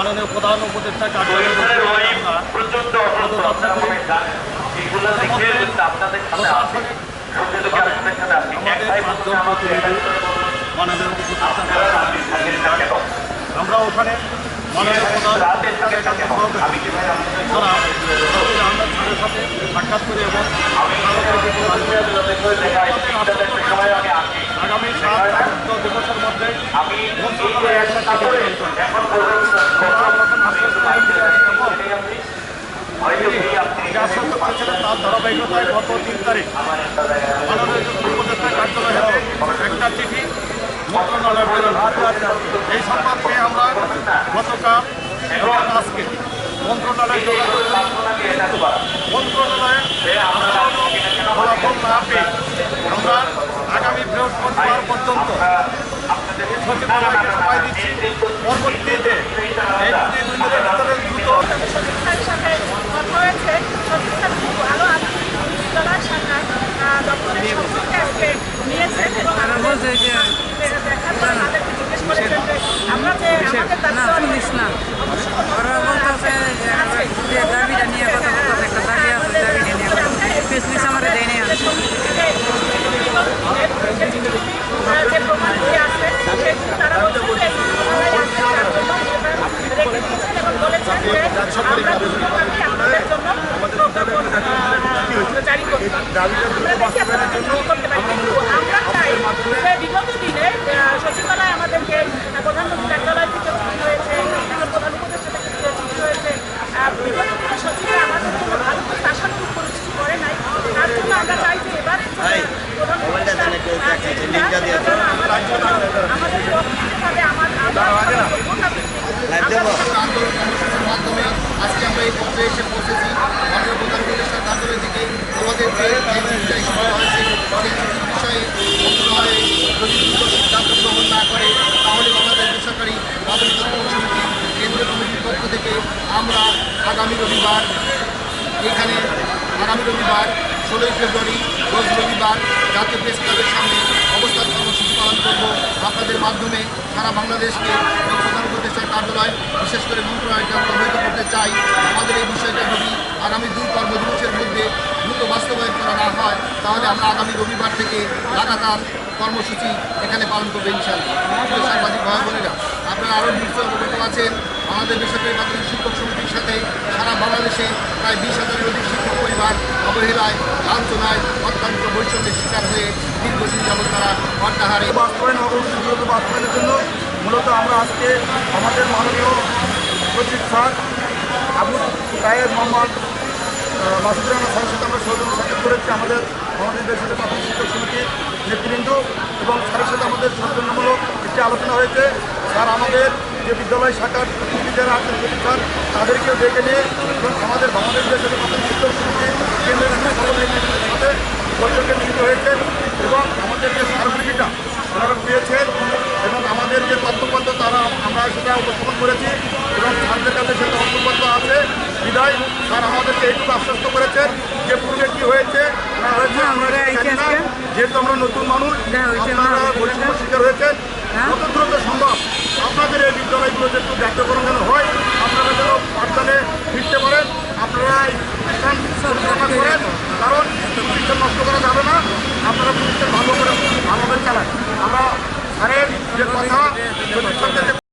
মাননীয় প্রধান উপদেষ্টা আমরা ওখানে মাননীয় প্রধান সাথে সাক্ষাৎ করি এবং আগামী সাত দিবসের মধ্যে যে সত্য করেছিলেন তার ধারাবাহিকতায় গত তিন তারিখ মাননীয় উপদেষ্টা কার্যালয় হতে একটা চিঠি মন্ত্রণালয় প্রেরণ এই সংবাদ পেয়ে আমরা গতকাল এবং আজকে মন্ত্রণালয় যোগাযোগ করি। মন্ত্রণালয়ে ফলাফল না পেয়ে আমরা আগামী বৃহস্পতিবার পর্যন্ত সচিবালয়কে সময় দিচ্ছি পরবর্তীতে এই দুই দিনের ভিতরে দ্রুত সরকারের সাথে কথা হয়েছে সরকার খুব ভালো বিশ্ববিদ্যালয় শাখায় আহ, দপ্তরের সম্পর্কে আজকে নিয়েছেন আমরা যে আমাদের না দাবি শুনিস না ওরা বলতেছে যে আমরা যে দাবিটা নিয়ে কথা বলতেছে একটা দাবি আছে দাবিটা নিয়ে কথা ফেসলিস আমার দেয় নেই যে প্রমাণগুলি আছে সেগুলি তারা বলছেন যে বিশ্ববিদ্যালয়ে আছে তার জন্য সেটা রেখে দিয়েছেন এবং বলেছেন যে আমরা দ্রুতগামী আপনাদের জন্য প্রজ্ঞাপন আহ, জারি করব আমরা দেখি আপনারা কি করতে পারেন কিন্তু আমরা চাই যে বিগত দিনে সচিবালয় আমাদেরকে প্রধানমন্ত্রী কার্যালয় থেকে হয়েছে প্রধান উপদেষ্টা থেকে হয়েছে বিগত দিনে আমাদের জন্য ভালো কোনো কিছু করে নাই। তার জন্য আমরা চাই যে এবারে প্রধান আহ, চিঠিটা সেটা যেন আমাদের জন্য আমাদের প্রকৃতভাবে আমার আমরা আন্দোলন কর্মসূচির মাধ্যমে আজকে আমরা এই পর্যায়ে এসে পৌঁছেছি। মাননীয় প্রধান উপদেষ্টার কার্যালয় থেকে আমাদের যে যে চিঠিটা হয়েছে, সেই চিঠির বিষয়ে মন্ত্রণালয়ে যদি দ্রুত সিদ্ধান্ত গ্রহণ না করে, তাহলে বাংলাদেশ বেসরকারি শিক্ষক সমিতি কেন্দ্রীয় কমিটির পক্ষ থেকে আমরা আগামী রবিবার, এখানে আগামী রবিবার ষোলোই ফেব্রুয়ারি, রোজ রবিবার জাতীয় প্রেস ক্লাবের সামনে অবস্থান কর্মসূচি পালন করব। আপনাদের মাধ্যমে সারা বাংলাদেশকে কার্যালয়, বিশেষ করে মন্ত্রণালয়কে আমরা অবহিত করতে চাই। আমাদের এই বিষয়টা যদি আগামী দুই কর্মদিবসের মধ্যে দ্রুত বাস্তবায়ন করা না হয়, তাহলে আমরা আগামী রবিবার থেকে লাগাতার কর্মসূচি এখানে পালন করব ইনশাল্লাহ সাংবাদিক ভাই বোনেরা, আপনারা আরও নিশ্চয় অবগত আছেন। আমাদের বেসরকারি মাধ্যমিক শিক্ষক সমিতির সাথে সারা বাংলাদেশে প্রায় বিশ হাজারের অধিক শিক্ষক পরিবার অবহেলায়, লাঞ্ছনায় অত্যন্ত বৈষম্যের শিকার হয়ে দীর্ঘদিন যাবৎ তারা অর্ধাহারে বাস্তবায়ন অগ্রগতি দ্রুত বাস্তবায়নের জন্য মূলত আমরা আজকে আমাদের মাননীয় সচিব স্যার আবু সাহেব মোহাম্মদ আহ, মাসুদুর রহমান সাথে আমরা সৌজন্য সাক্ষাৎ করেছি আমাদের আমাদের দেশের প্রাথমিক শিক্ষক সমিতির নেতৃবৃন্দ এবং স্যারের সাথে আমাদের সৌজন্যমূলক একটি আলোচনা হয়েছে। স্যার আমাদের যে বিদ্যালয় শাখার যারা আছেন সচিব স্যার তাদেরকেও ডেকে নিয়ে এবং আমাদের বাংলাদেশ দেশের প্রাথমিক শিক্ষক সমিতি কেন্দ্রের সকলের সাথে বৈঠকে মিলিত হয়েছে এবং আমাদের যে স্মারকলিপিটা ওনারা পেয়েছেন এবং আমাদের যে তথ্যপত্র তারা আমরা সেটা উপস্থাপন করেছি এবং ছাত্রের কাছে সেটা অন্তর্গত আছে বিদায় স্যার আমাদেরকে এইটুকু আশ্বস্ত করেছেন যে পূর্বে কি হয়েছে না হয়েছে যেহেতু আমরা নতুন মানুষ আপনারা শিকার হয়েছেন হ্যাঁ? যত দ্রুত সম্ভব আপনাদের এই বিদ্যালয়গুলো যেহেতু জাতীয়করণ